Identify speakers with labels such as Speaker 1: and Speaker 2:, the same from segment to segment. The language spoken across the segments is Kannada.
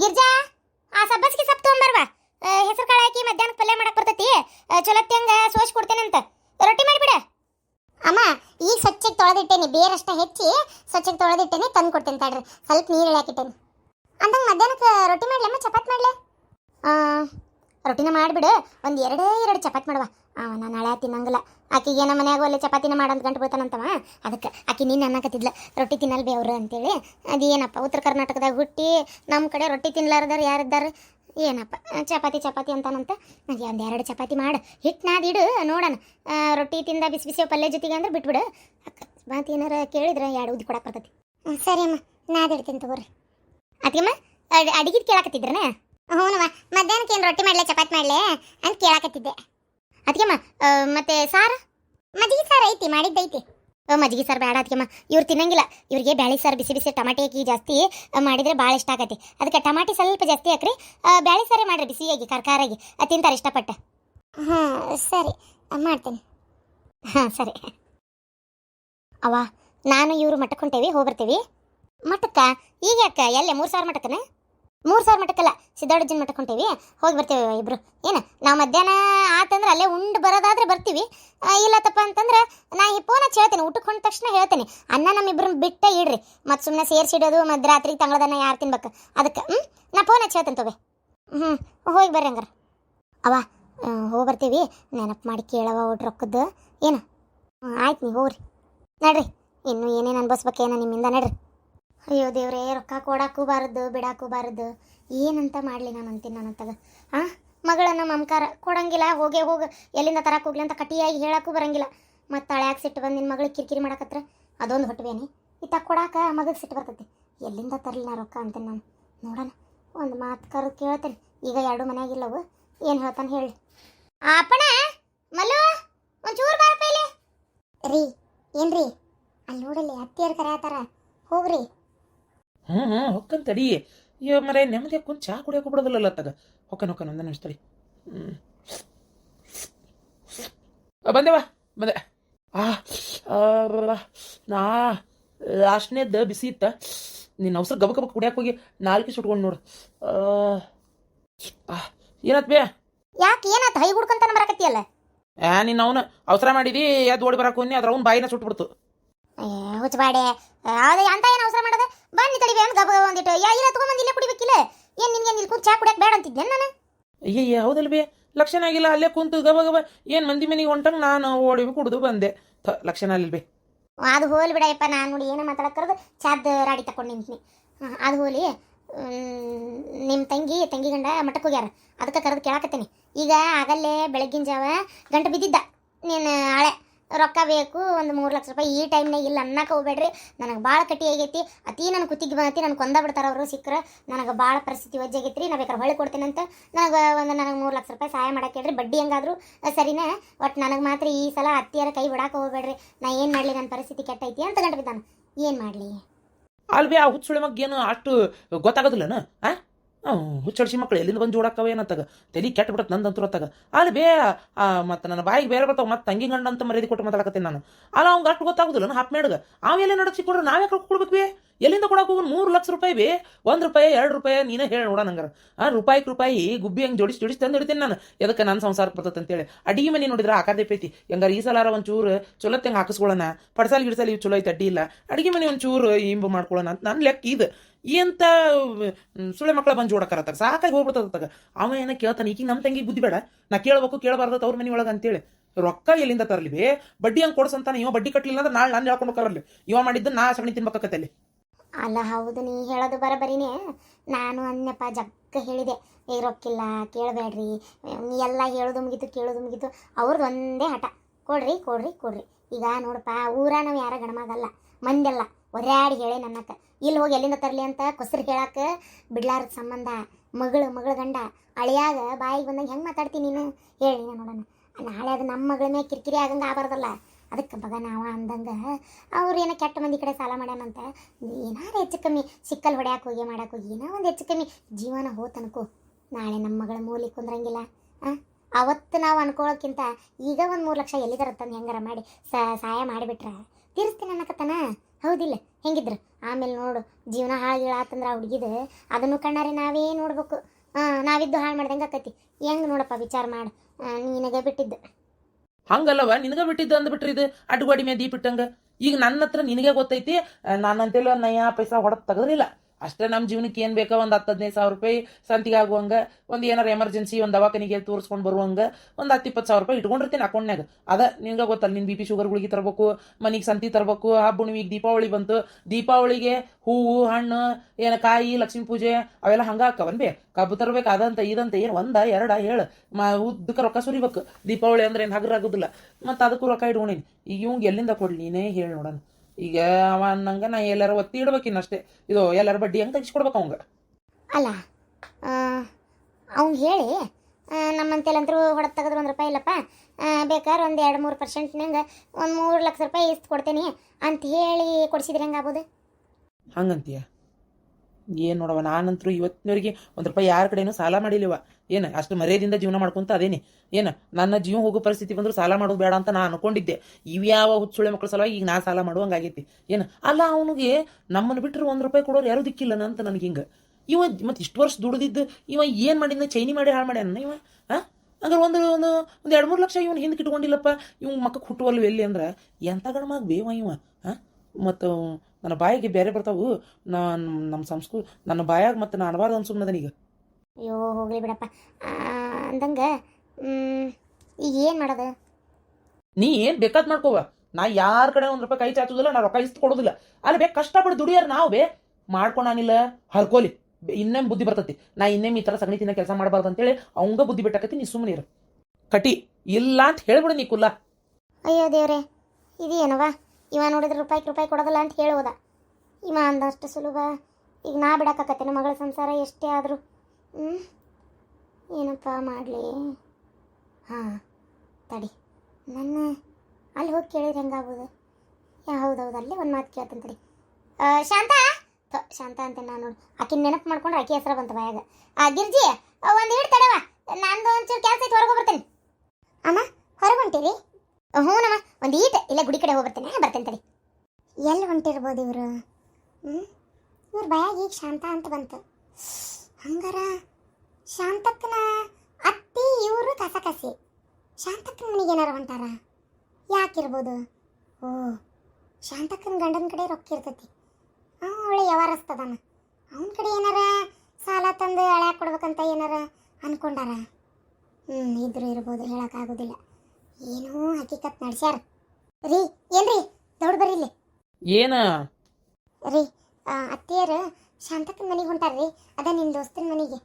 Speaker 1: ಗಿರ್ಜಾ ಆ ಸಬ್ಬಸ್ಗೆ ಸಪ್ ತೊಗೊಂಬರ್ವಾ ಹೆಸರು ಕಾಳು ಹಾಕಿ ಮಧ್ಯಾಹ್ನ ಪಲ್ಯ ಮಾಡಕ್ ಬರ್ತೈತಿ. ಚೊಲತ್ತಂಗ ಸೋಸ್ ಕೊಡ್ತೇನಂತ ರೊಟ್ಟಿ ಮಾಡಿಬಿಡ. ಅಮ್ಮ ಈಗ ಸ್ವಚ್ಛಗೆ ತೊಳೆದಿಟ್ಟೇನಿ ಬೇರಷ್ಟ ಹೆಚ್ಚಿ ಸ್ವಚ್ಛಗೆ ತೊಳೆದಿಟ್ಟೇನಿ ತಂದು ಕೊಡ್ತೇನೆ ತಡ್ರಿ. ಸ್ವಲ್ಪ ನೀರು ಹಾಕಿಟ್ಟೇನಿ ಅಂದಂಗೆ ಮಧ್ಯಾಹ್ನಕ್ಕೆ ರೊಟ್ಟಿ ಮಾಡಲಮ್ಮ ಚಪಾತಿ ಮಾಡಲೆ. ರೊಟ್ಟಿನ ಮಾಡಿಬಿಡು. ಒಂದು ಎರಡೇ ಎರಡು ಚಪಾತಿ ಮಾಡುವ. ನಾನು ನಾಳೆ ತಿನ್ನಂಗಿಲ್ಲ ಆಕಿಗೆ ನಮ್ಮ ಮನ್ಯಾಗ ಒಲ್ಲೆ ಚಪಾತಿನ ಮಾಡಂತ ಗಂಟು ಬೀಳ್ತಾನಂತವ. ಅದಕ್ಕೆ ಆಕಿ ನೀನು ಅನ್ನಕತ್ತಿದ್ಲ. ರೊಟ್ಟಿ ತಿನ್ನಲ್ ಅವರು ಅಂತೇಳಿ. ಅದೇನಪ್ಪ ಉತ್ತರ ಕರ್ನಾಟಕದಾಗ ಹುಟ್ಟಿ ನಮ್ಮ ಕಡೆ ರೊಟ್ಟಿ ತಿನ್ಲಾರ್ದಾರ ಯಾರಿದ್ದಾರೆ? ಏನಪ್ಪ ಚಪಾತಿ ಚಪಾತಿ ಅಂತಾನಂತ. ನನಗೆ ಒಂದು ಎರಡು ಚಪಾತಿ ಮಾಡು. ಹಿಟ್ಟು ನಾದಿಡು ನೋಡೋಣ. ರೊಟ್ಟಿ ತಿಂದ ಬಿಸಿ ಬಿಸಿ ಪಲ್ಯ ಜೊತೆಗೆ ಅಂದ್ರೆ ಬಿಟ್ಬಿಡು. ಅಕ್ಕ ಮಾತು ಏನಾರ ಕೇಳಿದ್ರೆ ಎರಡು ಉದ್ದಿ ಕೊಡಕ್ಕೆ ಬರ್ತತಿ. ಸರಿ ಅಮ್ಮ. ನಾದಿಡ್ತೀನಿ ತಗೋರಿ. ಅದಕ್ಕೆಮ್ಮ ಅಡಿಗೆ ಕೇಳಾಕತ್ತಿದ್ರನ? ಹ್ಞೂನಮ್ಮ ಮಧ್ಯಾಹ್ನಕ್ಕೆ ಏನು ರೊಟ್ಟಿ ಮಾಡ್ಲೆ ಚಪಾತಿ ಮಾಡ್ಲೆ ಅಂತ ಕೇಳಾಕತ್ತಿದ್ದೆ. ಅದಕ್ಕೆಮ್ಮ ಮತ್ತೆ ಸಾರು? ಮಜ್ಜಿಗೆ ಸಾರು ಐತಿ ಮಾಡಿದ್ದೈತಿ. ಓ ಮಜ್ಜಿಗೆ ಸಾರು ಬೇಡ ಅದಕ್ಕೆಮ್ಮ ಇವ್ರು ತಿನ್ನಂಗಿಲ್ಲ. ಇವ್ರಿಗೆ ಬ್ಯಾಳಿ ಸಾರು ಬಿಸಿ ಬಿಸಿ ಟಮಾಟೆ ಹಾಕಿ ಜಾಸ್ತಿ ಮಾಡಿದರೆ ಭಾಳ ಇಷ್ಟ ಆಗತ್ತೆ. ಅದಕ್ಕೆ ಟಮಾಟೆ ಸ್ವಲ್ಪ ಜಾಸ್ತಿ ಹಾಕ್ರಿ. ಬ್ಯಾಳಿ ಸಾರೇ ಮಾಡ್ರಿ ಬಿಸಿಯಾಗಿ ಕರ್ಕಾರಾಗಿ ಅದು ತಿಂತಾರೆ ಇಷ್ಟಪಟ್ಟ. ಹಾಂ ಸರಿ. ಮಾಡ್ತೀನಿ. ಹಾಂ ಸರಿ. ಅವ ನಾನು ಇವರು ಮಟ್ಟಕ್ಕೆ ಹೊಂಟೇವಿ ಹೋಗ್ಬರ್ತೀವಿ. ಮಟ್ಟಕ್ಕ ಈಗ ಯಾಕ? ಎಲ್ಲೇ ಮೂರು ಸಾವಿರ ಮಠಕ್ಕನ? ಮೂರು ಸಾವಿರ ಮಠಕ್ಕಲ್ಲ ಸಿದ್ದಾಡಜ್ಜನ ಮಠಕ್ಕೆ ಹೊಂಟೀವಿ ಹೋಗಿ ಬರ್ತೀವಿ ಇಬ್ರು. ಏನು, ನಾವು ಮಧ್ಯಾಹ್ನ ಆತಂದ್ರೆ ಅಲ್ಲೇ ಉಂಡು ಬರೋದಾದ್ರೆ ಬರ್ತೀವಿ. ಇಲ್ಲ ಅಂತಂದ್ರೆ ನಾ ಈ ಫೋನ್ ಹಚ್ಚಿ ಹೇಳ್ತೇನೆ ಊಟಕ್ಕೆ ಹೊಂದ ತಕ್ಷಣ ಹೇಳ್ತೇನೆ. ಅನ್ನ ನಮ್ಮಿಬ್ರನ್ನ ಬಿಟ್ಟೆ ಇಡ್ರಿ. ಮತ್ತು ಸುಮ್ಮನೆ ಸೇರಿಸಿಡೋದು, ಮತ್ತು ರಾತ್ರಿ ತಂಗಳದನ್ನ ಯಾರು ತಿನ್ಬೇಕು? ಅದಕ್ಕೆ ಹ್ಞೂ ನಾ ಫೋನ್ ಹಚ್ಚಿ ಹೇಳ್ತೇನೆ ತೊಗೆ ಹ್ಞೂ ಹೋಗಿ ಬರ್ರಿ ಹಂಗಾರೆ. ಅವ ಹೋಗಿ ಬರ್ತೀವಿ. ನೆನಪು ಮಾಡಿ ಕೇಳವ ಒಟ್ಟು ರೊಕ್ಕದ್ದು ಏನು? ಆಯ್ತು ನೀವು ಹೋಗ್ರಿ. ನಡ್ರಿ, ಇನ್ನು ಏನೇನು ಅನ್ಭವಿಸ್ಬೇಕೇನೋ ನಿಮ್ಮಿಂದ ನಡ್ರಿ. ಅಯ್ಯೋ ದೇವ್ರೇ, ರೊಕ್ಕ ಕೊಡಕ್ಕೂ ಬಾರದು, ಬಿಡಕ್ಕೂ ಬಾರದು. ಏನಂತ ಮಾಡಲಿ ನಾನು ಅಂತೀನಿ ನಾನು ತಗ. ಹಾಂ ಮಗಳನ್ನ ಮಮಕಾರ ಕೊಡಂಗಿಲ್ಲ, ಹೋಗೇ, ಹೋಗ. ಎಲ್ಲಿಂದ ತರಕ್ಕೆ ಹೋಗ್ಲಿ ಅಂತ ಕಟಿಯಾಗಿ ಹೇಳಕ್ಕೂ ಬರಂಗಿಲ್ಲ. ಮತ್ತು ಹಳ್ಯಾಗ ಸಿಟ್ಟು ಬಂದು ನಿನ್ನ ಮಗಳಿಗೆ ಕಿರಿಕಿರಿ ಮಾಡಕತ್ರ, ಅದೊಂದು ಹೊಟ್ಟಬೇನಿ ಇತ್ತ ಕೊಡಾಕ ಮಗಗೆ ಸಿಟ್ಟು ಬರ್ತೈತಿ. ಎಲ್ಲಿಂದ ತರಲಿ ನಾ ರೊಕ್ಕ ಅಂತೀನಿ ನಾನು. ನೋಡೋಣ, ಒಂದು ಮಾತು ಕರು ಕೇಳ್ತೇನೆ. ಈಗ ಎರಡು ಮನೆಯಾಗಿಲ್ಲವು ಏನು ಹೇಳ್ತಾನೆ ಹೇಳಿ. ಆಪಣ ಮಲ್ಲು, ಒಂಚೂರು ಬಾರಪ್ಪ ಇಲ್ಲಿ. ರೀ, ಏನ್ರಿ? ಅಲ್ಲಿ ನೋಡಲ್ಲಿ ಕರೆ ಕರೆಯತ್ತಾರ ಹೋಗ್ರಿ.
Speaker 2: ಹ್ಞೂ ಹ್ಞೂ ಹೊಕ್ಕನ್ ತಡಿ. ಅಯ್ಯೋ ಮರೆ ನೆಮ್ಮದಿ ಕುಂತು ಚಹಾ ಕುಡಿಯೋಕೆ ಬಿಡೋದಿಲ್ಲಲ್ಲ ತಗ. ಹೊಕ್ಕನ್ ಹೊಕ್ಕನ್ ಒಂದೇ ನಿಮಿಷ ತಡಿ. ಹ್ಞೂ ಬಂದೆವ ಬಂದೆ ಆ ಆ, ನಾ ಲಾಸ್ಟ್ನೇದ್ದು ಬಿಸಿ ಇತ್ತ. ನೀನು ಅವಸರ ಗಬ ಗಬ ಕುಡಿಯಕ್ಕೆ ಹೋಗಿ ನಾಲ್ಕು ಸುಟ್ಕೊಂಡು ನೋಡು. ಆ, ಏನಾತ್ ಬೇ?
Speaker 1: ಯಾಕೆ ಏನಾತ? ಹೈ ಹುಡ್ಕಂತ ಬರಕತ್ತಿಯಲ್ಲ
Speaker 2: ಏ ನಿನ್ನ ಅವನು ಅವಸರ ಮಾಡಿದಿ ಎದ್ದು ಓಡಿ ಬರಕ್ಕೆ ಹೋಗಿ ಅದ್ರ ಅವ್ನ ಬಾಯಿನ ಸುಟ್ಬಿಡ್ತು.
Speaker 1: ಹುಚ್ಚಬಾಡೆ ಅದೇ ಅಂತ ಏನು ಅವಸರ ಮಾಡೋದು? ಬನ್ನಿ ತಡಿವೆ ಅಂತ ಗಬ ಒಂದಿಟ್ಟು ಯಾ ಇಲ್ಲ ತಗೊಂಬಂದು ಇಲ್ಲೇ ಕುಡಿಬೇಕಿಲ್ಲ? ಏನು ನಿನ್ಗೆ ಇಲ್ಲಿ ಕುಂತು ಚಾ ಕುಡಿಯಕ್ಕೆ ಬೇಡ ಅಂತಿದ್ದೆ ನಾನು?
Speaker 2: ಅಯ್ಯಯ್ಯ ಹೌದಲ್ ಬೇ. ಲಕ್ಷಣ ಆಗಿಲ್ಲ ಅಲ್ಲೇ ಕುಂತು ಗಬ ಗಬ. ಏನು ಮಂದಿ ಮನೆಗೆ ಹೊಂಟಂಗೆ ನಾನು ಓಡಿ ಕುಡಿದು ಬಂದೆ. ಥ ಲಕ್ಷಣ ಅಲ್ಲಿಲ್ ಬೇ.
Speaker 1: ಅದು ಹೋಲಿ ಬಿಡಯಪ್ಪ ನಾನು ನೋಡಿ ಏನೋ ಮಾತಾಡಕ್ಕರದು ಚಾದ್ ರಾಡಿ ತಕೊಂಡು ನಿಂತೀನಿ. ಅದು ಹೋಲಿ. ನಿಮ್ಮ ತಂಗಿ ತಂಗಿ ಗಂಡ ಮಠಕ್ಕೆ ಹೋಗ್ಯಾರ. ಅದಕ್ಕೆ ಕರೆದು ಕೇಳಾಕತ್ತೀನಿ. ಈಗ ಆಗಲ್ಲೇ ಬೆಳಗಿನ ಜಾವ ಗಂಟೆ ಬಿದ್ದಿದ್ದ. ನೀನು ಹಳೆ ರೊಕ್ಕ ಬೇಕು, ಒಂದು ಮೂರು ಲಕ್ಷ ರೂಪಾಯಿ ಈ ಟೈಮ್ನಾಗ ಇಲ್ಲ ಅನ್ನಕ್ಕೆ ಹೋಗ್ಬೇಡ್ರಿ. ನನಗೆ ಭಾಳ ಕಟ್ಟಿ ಆಗೈತಿ. ಅತಿ ನನ್ನ ಕುತ್ತಿಗೆ ಬಂದತಿ ನನಗೆ ಕೊಂದ ಬಿಡ್ತಾರೆ ಅವರು ಸಿಕ್ಕರೆ. ನನಗೆ ಭಾಳ ಪರಿಸ್ಥಿತಿ ವಜ್ಜೆ ರೀ ನಾ ಬೇಕಾದ್ರೆ ಹೊಳ್ಳಿ ಕೊಡ್ತೀನಿ ನನಗೆ ಒಂದು ನನಗೆ ಮೂರು ಲಕ್ಷ ರೂಪಾಯಿ ಸಹಾಯ ಮಾಡಕ್ಕೆ ಹೇಳ್ರಿ. ಬಡ್ಡಿ ಹೆಂಗಾದರೂ ಸರಿನೇ. ಒಟ್ಟು ನನಗೆ ಮಾತ್ರ ಈ ಸಲ ಅತ್ತಿಯರ ಕೈ ಬಿಡಾಕ ಹೋಗ್ಬೇಡ್ರಿ. ನಾ ಏನು ಮಾಡಲಿ? ನನ್ನ ಪರಿಸ್ಥಿತಿ ಕೆಟ್ಟೈತಿ ಅಂತ ಗಂಟು ಬಿದ್ದಾನ. ಏನು ಮಾಡಲಿ?
Speaker 2: ಅಲ್ವೇ, ಆ ಹುಚ್ಚುಳಿ ಮಗ್ಗೇನು ಅಷ್ಟು ಗೊತ್ತಾಗೋದಿಲ್ಲನ? ಆ? ಹುಚ್ಚಡಿಸಿ ಮಕ್ಳು ಎಲ್ಲಿಂದ ಬಂದು ಜೋಡಾಕವ ಏನತ್ತಾಗ ತಲೆ ಕೆಟ್ಟ ಬಿಡತ್ತೆ ನಂದಂತೂ ಅತ್ತಾಗ. ಅಲ್ಲಿ ಬೇ ಮತ್ತು ನನ್ನ ಬಾಯಿಗೆ ಬೇರೆ ಬರ್ತಾವ, ಮತ್ತೆ ತಂಗಿ ಗಂಡ ಅಂತ ಮರ್ಯಾದೆ ಕೊಟ್ಟು ಮಾತಾಡಕತ್ತೀನಿ ನಾನು. ಅಲ್ಲ ಅವ್ನು ಅಷ್ಟು ಗೊತ್ತಾಗೋದಿಲ್ಲ ಹಾಪ್ ಮೇಡ್ಗ. ಅವೆಲ್ಲ ನಡಸಿ ಕೊಡ್ರೆ, ನಾವೇ ಯಾಕೆ ಕೊಡ್ಬೇಕು ಬೇ? ಎಲ್ಲಿಂದ ಕೊಡಕ್ಕೆ ಹೋಗಿ ಮೂರು ಲಕ್ಷ ರೂಪಾಯಿ ಬೇ. ಒಂದು ರೂಪಾಯಿ, ಎರಡು ರೂಪಾಯಿ, ನೀನೇ ಹೇಳಿ ನೋಡ ನಂಗಾರ ಆ ರೂಪಾಯಿಗೆ ರೂಪಾಯಿ ಗುಬ್ಬಿ ಹಂಗೆ ಜೋಡಿಸಿ ಜೋಡಿಸಿ ತಂದು ನಾನು. ಎದಕ್ಕೆ ನನ್ನ ಸಂಸಾರಕ್ಕೆ ಬರ್ತದೆ ಅಂತೇಳಿ. ಅಡಿಗೆ ಮನೆ ನೋಡಿದ್ರೆ ಆಕಾರದ ಪೈತಿ. ಹೆಂಗಾರ ಈ ಸಲಾರ ಒಂಚೂರು ಚೊಲತ್ತಂಗೆ ಹಾಕಿಸ್ಕೊಳ್ಳೋಣ ಪಡ್ಸಾಲಿ ಗಿಡ್ಸಾಲಿ ಚಲೋ ಐತೆ, ಅಡ್ಡಿ ಇಲ್ಲ. ಅಡಿಗೆ ಮನೆ ಒಂಚೂರು ಇಂಬು ಮಾಡ್ಕೊಳ್ಳೋಣ ಅಂತ. ನನ್ನ ಲೆಕ್ಕ ಇದು. ಎಂತ ಸುಳ್ಳೆ ಸುಳೆ ಮಕ್ಕಳ ಬಂದು ಜೋಡಕರತ್ತಾರ ಸಾಕಾಗಿ ಹೋಗ್ಬಿಡ್ತದ ಅವ ಏನ ಕೇಳ್ತಾನೆ? ಈಗಿನ ನಮ್ಮ ತಂಗಿ ಬುದ್ಧಿ ಬೇಡ. ನಾ ಕೇಳ್ಬೇಕು, ಕೇಳಬಾರ್ದು ಅವ್ರ ಮನೆ ಒಳಗೆ ಅಂತೇಳಿ. ರೊಕ್ಕ ಎಲ್ಲಿಂದ ತರಲಿ ಬೇ? ಬಡ್ಡಿ ಹಂಗೆ ಕೊಡ್ಸಂತಾನೆ ಇವ ಬಡ್ಡಿ ಕಟ್ಟಲಿಲ್ಲ ಅಂದ್ರೆ ನಾಳೆ ನಾನು ಹೇಳ್ಕೊಂಡು ಹೋಗ್ತಾರಲ್ಲಿ ಇವ ಮಾಡಿದ್ದು ನಾ ಸಗಣಿ ತಿನ್ಬೇಕಲ್ಲಿ ಅಲ್ಲಿ.
Speaker 1: ಹೌದು, ನೀ ಹೇಳೋದು ಬರಬರಿನೇ ನಾನು ಅನ್ನಪ್ಪ ಜಗ್ಗ ಹೇಳಿದೆ. ಏ, ರೊಕ್ಕಿಲ್ಲ, ಕೇಳಬೇಡ್ರಿ. ಎಲ್ಲ ಹೇಳೋದು ಮುಗಿತು, ಕೇಳೋದು ಮುಗಿತು. ಅವ್ರದ್ದು ಒಂದೇ ಹಠ. ಕೊಡ್ರಿ ಕೊಡ್ರಿ ಕೊಡ್ರಿ. ಈಗ ನೋಡಪ್ಪ ಊರ ನಾವು ಯಾರ ಗಣಮಾಗಲ್ಲ ಮಂದೆಲ್ಲ ಒರ್ಯಾಡಿ ಹೇಳಿ ನನ್ನಕ್ಕ ಇಲ್ಲಿ ಹೋಗಿ ಎಲ್ಲಿಂದ ತರಲಿ ಅಂತ ಕೊಸರು ಹೇಳಕ್ಕ ಬಿಡ್ಲಾರದ ಸಂಬಂಧ, ಮಗಳು, ಮಗಳ ಗಂಡ, ಅಳಿಯಾಗ ಬಾಯಿಗೆ ಬಂದಂಗೆ ಹೆಂಗೆ ಮಾತಾಡ್ತೀನಿ ನೀನು? ಹೇಳಿ ನೀನು ನೋಡೋಣ. ನಾಳೆ ಅದು ನಮ್ಮ ಮಗಳ ಮೇಲೆ ಕಿರಿಕಿರಿ ಆಗಂಗೆ ಆಗಬಾರ್ದಲ್ಲ. ಅದಕ್ಕೆ ಬಗ ನಾವ ಅಂದಂಗೆ ಅವ್ರು ಏನೋ ಕೆಟ್ಟ ಮಂದಿ ಕಡೆ ಸಾಲ ಮಾಡ್ಯಾನಂತ ಏನಾರು ಹೆಚ್ಚು ಕಮ್ಮಿ ಸಿಕ್ಕಲ್ಲಿ ಹೊಡ್ಯಾಕೆ ಹೋಗಿ ಮಾಡಕ್ಕೆ ಹೋಗಿ, ಏನೋ ಒಂದು ಹೆಚ್ಚು ಕಮ್ಮಿ ಜೀವನ ಹೋತನಕು. ನಾಳೆ ನಮ್ಮ ಮಗಳ ಮೂಲಿ ಕುಂದ್ರಂಗಿಲ್ಲ. ಆ? ಅವತ್ತು ನಾವು ಅನ್ಕೊಳ್ಳೋಕ್ಕಿಂತ ಈಗ ಒಂದು ಮೂರು ಲಕ್ಷ ಎಲ್ಲಿದಾರ ತಂದು ಹೆಂಗಾರ ಮಾಡಿ ಸಹಾಯ ಮಾಡಿಬಿಟ್ರೆ. ತೀರಿಸ್ತೀನಿ ಅನ್ನಕತ್ತಾನ? ಹೌದಿಲ್ಲ, ಹೆಂಗಿದ್ರು? ಆಮೇಲೆ ನೋಡು, ಜೀವನ ಹಾಳು ಆತಂದ್ರೆ ಆ ಹುಡುಗಿದ ಅದನ್ನು ಕಣ್ಣಾರೆ ನಾವೇ ನೋಡ್ಬೇಕು. ನಾವಿದ್ದು ಹಾಳು ಮಾಡ್ದಂಗೆ ಆಕತಿ. ಹೆಂಗೆ ನೋಡಪ್ಪ ವಿಚಾರ ಮಾಡ. ನಿನಗೆ ಬಿಟ್ಟಿದ್ದು.
Speaker 2: ಹಂಗಲ್ಲವ, ನಿನಗೆ ಬಿಟ್ಟಿದ್ದು ಅಂದ್ಬಿಟ್ರಿ ಇದು. ಅಡ್ಗೋಡಿ ದೀಪ ಇಟ್ಟಂಗ. ಈಗ ನನ್ನ ಹತ್ರ ನಿನಗೆ ಗೊತ್ತೈತಿ ನಾನಂತೇಳಿ ನಯ ಪೈಸಾ ಹೊಡೆದು ತೆಗದ್ರಿಲ್ಲ. ಅಷ್ಟೇ ನಮ್ಮ ಜೀವನಕ್ಕೆ ಏನು ಬೇಕೋ ಒಂದು ಹತ್ತು ಹದಿನೈದು ಸಾವಿರ ರೂಪಾಯಿ ಸಂತಿಗೆ ಆಗುವಂಗೆ, ಒಂದು ಏನಾರ ಎಮರ್ಜೆನ್ಸಿ ಒಂದು ದವಾಖಾನಿಗೆ ತೋರಿಸ್ಕೊಂಡು ಬರುವಂಗೆ ಒಂದು ಹತ್ತು ಇಪ್ಪತ್ತು ಸಾವಿರ ರೂಪಾಯಿ ಇಟ್ಕೊಂಡಿರ್ತೀನಿ ಅಕೌಂಟ್ನಾಗ ಅದ ನಿನ್ಗೆ ಗೊತ್ತಲ್ಲ ನಿನ್ನ ಬಿ ಪಿ ಶುಗರ್ ಗುಳಿಗೆ ತರಬೇಕು, ಮನೆಗೆ ಸಂತಿ ತರಬೇಕು ಹಬ್ಬ ಹುಣ್ಣಿಮೆಗೆ ದೀಪಾವಳಿ ಬಂತು, ದೀಪಾವಳಿಗೆ ಹೂವು, ಹಣ್ಣು, ಏನು ಕಾಯಿ, ಲಕ್ಷ್ಮೀ ಪೂಜೆ, ಅವೆಲ್ಲ ಹಂಗೆ ಹಾಕವನ್ ಬೇ. ಕಬ್ಬು ತರಬೇಕು, ಅದಂತ ಇದಂತ ಏನು ಒಂದ, ಎರಡ ಹೇಳು ಮಾ, ಉದ್ದಕ್ಕೆ ರೊಕ್ಕ ಸುರಿಬೇಕು. ದೀಪಾವಳಿ ಅಂದ್ರೆ ಏನು ಹಗರ ಆಗೋದಿಲ್ಲ ಮತ್ತು ಅದಕ್ಕೂ ರೊಕ್ಕ ಇಟ್ಕೊಂಡೀನಿ. ಈಗ ಇವಂಗೆ ಎಲ್ಲಿಂದ ಕೊಡಲಿ, ನೀನೇ ಹೇಳಿ ನೋಡೋಣ. ಈಗ ಅವ ಅನ್ನಂಗ ನಾ ಎಲ್ಲಾರ ಒತ್ತಿ ಇಡ್ಬೇಕಿನ್ನಷ್ಟೇ ಇದು ಎಲ್ಲಾರ ಬಡ್ಡಿ ಹಂಗೆ ತೆಗಿಸ್ಕೊಡ್ಬೇಕು ಅವಂಗ.
Speaker 1: ಅಲ್ಲ ಅವ್ನು ಹೇಳಿ ನಮ್ಮಂತೆಲ್ಲಂತರೂ ಹೊಡೆದು ತೆಗೆದ್ರು ಒಂದು ರೂಪಾಯಿ ಇಲ್ಲಪ್ಪ ಬೇಕಾದ್ರೆ ಒಂದು ಎರಡು ಮೂರು ಪರ್ಸೆಂಟ್ನಾಗ ಒಂದು ಮೂರು ಲಕ್ಷ ರೂಪಾಯಿ ಇಷ್ಟು ಕೊಡ್ತೇನೆ ಅಂತ ಹೇಳಿ ಕೊಡಿಸಿದ್ರೆ ಹೆಂಗೆ ಆಗ್ಬೋದು?
Speaker 2: ಹಂಗಂತೀಯ? ಏನು ನೋಡವ ನಾನಂತರೂ ಇವತ್ತಿನವರಿಗೆ ಒಂದು ರೂಪಾಯಿ ಯಾರ ಕಡೆನೂ ಸಾಲ ಮಾಡಿಲ್ಲವ ಏನು, ಅಷ್ಟು ಮರ್ಯಾದಿಂದ ಜೀವನ ಮಾಡ್ಕೊಂತ ಅದೇನೆ? ಏನು, ನನ್ನ ಜೀವ ಹೋಗೋ ಪರಿಸ್ಥಿತಿ ಬಂದರೂ ಸಾಲ ಮಾಡೋದು ಬೇಡ ಅಂತ ನಾನು ಅನ್ಕೊಂಡಿದ್ದೆ. ಇವ್ಯಾವ ಹುಚ್ಚುಳೆ ಮಕ್ಕಳ ಸಲುವಾಗಿ ಈಗ ನಾ ಸಾಲ ಮಾಡುವಂಗಾಗೈತಿ ಏನು, ಅಲ್ಲ ಅವನಿಗೆ ನಮ್ಮನ್ನು ಬಿಟ್ಟರೆ ಒಂದು ರೂಪಾಯಿ ಕೊಡೋರು ಯಾರು ದಿಕ್ಕಿಲ್ಲ ಅಂತ ನನಗೆ ಹಿಂಗೆ. ಇವ ಮತ್ತು ಇಷ್ಟು ವರ್ಷ ದುಡಿದಿದ್ದು ಇವ ಏನು ಮಾಡಿದ್ನ, ಚೈನಿ ಮಾಡಿ ಹಾಳು ಮಾಡ್ಯಾನ ಇವ? ಹಾಂ ಅಂದ್ರೆ ಒಂದು ಒಂದು ಒಂದು ಎರಡು, ಮೂರು ಲಕ್ಷ ಇವನು ಹಿಂದೆ ಇಟ್ಕೊಂಡಿಲ್ಲಪ್ಪ ಇವ್ ಮಕ್ಕಕ್ಕೆ ಹುಟ್ಟುವಲ್ವ ಎಲ್ಲಿ ಅಂದ್ರೆ ಎಂಥ ಗಣಮಾಗ ಬೇವ ಇವ? ಹಾಂ ಮತ್ತು ನನ್ನ ಬಾಯಿಗೆ ಬೇರೆ ಬರ್ತಾವು. ನಾನು ನಮ್ಮ ಸಂಸ್ಕೃ, ನನ್ನ ಬಾಯಾಗ ಮತ್ತು ನಾನು ಅನಬಾರ್ದು ಅನ್ಸುಮ್ನದನೀಗ
Speaker 1: ಅಯ್ಯೋ ಹೋಗ್ಲಿ ಬಿಡಪ್ಪ. ಅಂದಂಗ ಈಗ ಏನು ಮಾಡೋದು?
Speaker 2: ನೀ ಏನು ಬೇಕಾದ್ ಮಾಡ್ಕೋವ ನಾ ಯಾರ ಕಡೆ ಒಂದು ರೂಪಾಯಿ ಕೈ ಚಾಚುದಿಲ್ಲ ನಾ ರೊಕ್ಕ ಇಷ್ಟು ಕೊಡೋದಿಲ್ಲ. ಅಲ್ಲಿ ಬೇ ಕಷ್ಟಪಟ್ಟು ದುಡಿಯಾರ ನಾವು ಬೇ. ಮಾಡ್ಕೊಳಾನಿಲ್ಲ ಹರ್ಕೋಲಿ. ಇನ್ನೇನ್ ಬುದ್ಧಿ ಬರ್ತೈತಿ? ನಾ ಇನ್ನೇಮ್ ಈ ಥರ ಸಗಣಿ ತಿನ್ನ ಕೆಲಸ ಮಾಡಬಾರ್ದು ಅಂತೇಳಿ ಅವಂಗ ಬುದ್ಧಿ ಬಿಟ್ಟಾಕತಿ ನೀ ಸುಮ್ಮನೆ ಇರು. ಕಟಿ ಇಲ್ಲ ಅಂತ ಹೇಳ್ಬಿಡು ನೀ ಕುಲ್ಲ.
Speaker 1: ಅಯ್ಯೋ ದೇವ್ರೆ ಇದೇನವ ಇವ ನೋಡಿದ್ರೆ ರೂಪಾಯಿ ರೂಪಾಯಿ ಕೊಡೋದಿಲ್ಲ ಅಂತ ಹೇಳೋದ ಇವ ಅಂದಷ್ಟು ಸುಲಭ. ಈಗ ನಾ ಬಿಡಕ್ಕಾಕತ್ತೇನೆ ಮಗಳ ಸಂಸಾರ ಎಷ್ಟೇ ಆದರೂ. ಏನಪ್ಪ ಮಾಡಲಿ? ಹಾಂ, ತಡಿ. ನನ್ನ, ಅಲ್ಲಿ ಹೋಗಿ ಕೇಳಿದ್ರೆ ಹೆಂಗಾಗ್ಬೋದು? ಹೌದೌದು, ಅಲ್ಲಿ ಒಂದು ಮಾತು ಕೇಳ್ತೀನಿ ತಡಿ. ಶಾಂತ? ಶಾಂತ ಅಂತ ನಾನು ನೋಡಿ. ಆಕಿನ ನೆನಪು ಮಾಡ್ಕೊಂಡು ಆಕೆ ಹೆಸರು ಬಂತು ಬಾಯಾಗ. ಆ, ಗಿರ್ಜಿ ಒಂದು ಇಡ್ ತಡವ ನಂದು ಒಂಚೂರು ಕೆಲಸ ಐತೆ, ಹೊರಗೆ ಬರ್ತೇನೆ ಅಮ್ಮ, ಹೊರಗೆ ಹೊಂಟಿರಿ? ಹ್ಞೂ ನಮ್ಮ ಒಂದು ಈಟ, ಇಲ್ಲ ಗುಡಿ ಕಡೆ ಹೋಗ್ಬರ್ತೇನೆ. ಬರ್ತೇನೆ ತಡಿ. ಎಲ್ಲಿ ಹೊಂಟಿರ್ಬೋದು ಇವರು? ಹ್ಞೂ ಇವ್ರ ಬಾಯಾಗ ಈಗ ಶಾಂತ ಅಂತ ಬಂತು. ಹಂಗಾರ? ಶಾಂತಕ್ಕನ ಅತ್ತಿ ಇವರು ಕಸಕಸಿ. ಶಾಂತಕ್ಕನ ಮನೆಗೇನಾರ ಹೊಂಟಾರ? ಯಾಕಿರ್ಬೋದು? ಓ ಶಾಂತಕ್ಕನ ಗಂಡನ ಕಡೆ ರೊಕ್ಕ ಇರ್ತೈತಿ. ಹಾಂ ಒಳ್ಳೆ ಯಾವಾರಸ್ತದಾನ ಅವನ ಕಡೆ ಏನಾರ ಸಾಲ ತಂದು ಅಳ ಕೊಡ್ಬೇಕಂತ ಏನಾರ ಅನ್ಕೊಂಡಾರ? ಹ್ಞೂ ಇದ್ರು ಇರ್ಬೋದು ಹೇಳೋಕ್ಕಾಗೋದಿಲ್ಲ. ಏನೋ ಹಕೀಕತ್ ನಡ್ಸ್ಯಾರ. ರೀ ಏನ್ರಿ? ದೊಡ್ಡ ಬರೀಲಿ
Speaker 2: ಏನ?
Speaker 1: ರೀ ಅತ್ತಿಯರು ಶಾಂತಕ್ಕನ ಮನೆಗೆ ಹೊಂಟಾರ್ರಿ. ಅದ ನಿನ್ನ ದೋಸ್ತನ ಮನೆಗೆ.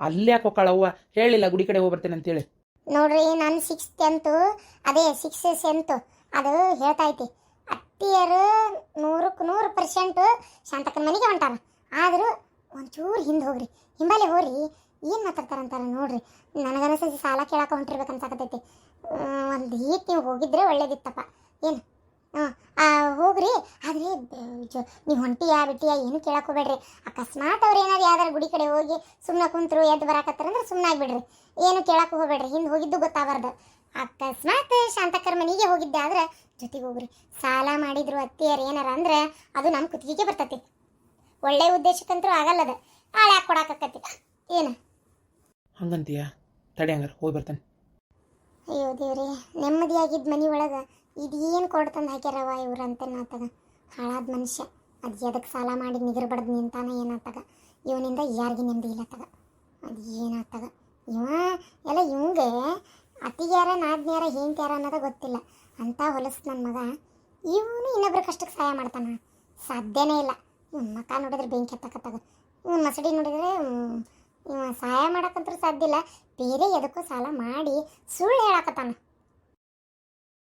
Speaker 2: ಅಲ್ಲಿ ಯಾಕೆ ಹೊಕ್ಕಾಳವ್ವ ಹೇಳಿಲ್ಲ ಗುಡಿ ಕಡೆ ಹೋಗ್ಬರ್ತೇನೆ ಅಂತೇಳಿ.
Speaker 1: ನೋಡ್ರಿ ನಾನು ಸಿಕ್ಸ್ ಟೆಂತು ಅದೇ ಸಿಕ್ಸ್ ಸೆಂತು ಅದು ಹೇಳ್ತಾ ಐತಿ ಅತ್ತಿಯರು ನೂರಕ್ಕೆ ನೂರು ಪರ್ಸೆಂಟು ಶಾಂತಕ್ಕನ ಮನೆಗೆ ಹೊಂಟಾರ. ಆದರೂ ಒಂಚೂರು ಹಿಂದೆ ಹೋಗ್ರಿ. ಹಿಂಬಾಲೆ ಹೋಗ್ರಿ. ಏನು ಮಾತಾಡ್ತಾರಂತಾರ ನೋಡ್ರಿ. ನನಗನಸ ಸಾಲ ಕೇಳಕ್ಕೆ ಹೊಂಟಿರ್ಬೇಕನ್ಸಾಕತೈತಿ ಒಂದು ಈಟ್ ನೀವು ಹೋಗಿದ್ರೆ ಒಳ್ಳೇದಿತ್ತಪ್ಪ. ಏನು? ಹೋಗ್ರಿ. ಆದರೆ ನೀವು ಹೊಂಟಿಯಾ ಬಿಟ್ಟಿಯಾ ಏನು ಕೇಳಕ್ಕೆ ಹೋಗ್ಬೇಡ್ರಿ. ಅಕಸ್ಮಾತ್ ಅವ್ರು ಏನಾದ್ರು ಯಾವ್ದಾರು ಗುಡಿ ಕಡೆ ಹೋಗಿ ಸುಮ್ಮನೆ ಕುಂತರು ಎದ್ದು ಬರಾಕತ್ತಾರಂದ್ರೆ ಸುಮ್ಮನೆ ಆಗಿಬಿಡ್ರಿ. ಏನು ಕೇಳಕ್ಕೆ ಹೋಗ್ಬೇಡ್ರಿ. ಹಿಂದೆ ಹೋಗಿದ್ದು ಗೊತ್ತಾಗಬಾರ್ದು. ಅಕಸ್ಮಾತ್ ಶಾಂತಕರ ಮನೆಗೆ ಹೋಗಿದ್ದೆ ಆದ್ರೆ ಜೊತೆಗೆ ಹೋಗ್ರಿ. ಸಾಲ ಮಾಡಿದ್ರು ಅತ್ತಿಯರು ಏನಾರ ಅಂದ್ರೆ ಅದು ನಮ್ಮ ಕುತ್ತಿಗೆಗೆ ಬರ್ತತಿ. ಒಳ್ಳೆ ಉದ್ದೇಶಕ್ಕಂತೂ ಆಗಲ್ಲದ. ಆಳ ಯಾಕೆ ಕೊಡಾಕತ್ತೈತಿ ಏನು?
Speaker 2: ಹಂಗಂತೀಯ? ತಡಿ ಹಂಗಾರ ಹೋಗಿ ಬರ್ತಾನೆ.
Speaker 1: ಅಯ್ಯೋ ದೇವ್ರಿ ನೆಮ್ಮದಿಯಾಗಿದ್ದ ಮನೆ ಒಳಗೆ ಇದೇನು ಕೊಡ್ತಂದು ಹಾಕ್ಯಾರವ ಇವ್ರು ಅಂತ ನಾತಾಗ ಹಾಳಾದ ಮನುಷ್ಯ. ಅದು ಎದಕ್ಕೆ ಸಾಲ ಮಾಡಿ ನಿಗರ್ಬಡ್ದು ನಿಂತಾನ ಏನಾತಾಗ ಇವನಿಂದ ಯಾರಿಗೆ ನೆಮ್ಮದಿ ಇಲ್ಲತ್ತಾಗ ಅದು ಏನಾತಾಗ ಇವ, ಎಲ್ಲ ಇವಂಗೆ ಅತಿಗ್ಯಾರ, ನಾದ್ನ್ಯಾರ ಹೆಂಗ್ಯಾರ ಅನ್ನೋದು ಗೊತ್ತಿಲ್ಲ. ಅಂತ ಹೊಲಸು ನನ್ನ ಮಗ. ಇವನು ಇನ್ನೊಬ್ರ ಕಷ್ಟಕ್ಕೆ ಸಹಾಯ ಮಾಡ್ತಾನ. ಸಾಧ್ಯನೇ ಇಲ್ಲ. ಇವ್ನ ಮಕ ನೋಡಿದ್ರೆ ಬೆಂಕಿ ಹತ್ತಕತ್ತದ. ಇವ್ನ ಮಸಡಿ ನೋಡಿದ್ರೆ ಇವ ಸಹಾಯ ಮಾಡಕ್ಕಂತೂ ಸಾಧ್ಯ ಇಲ್ಲ. ಬೇರೆ ಎದಕ್ಕೂ ಸಾಲ ಮಾಡಿ ಸುಳ್ಳು ಹೇಳಕತ್ತಾನ.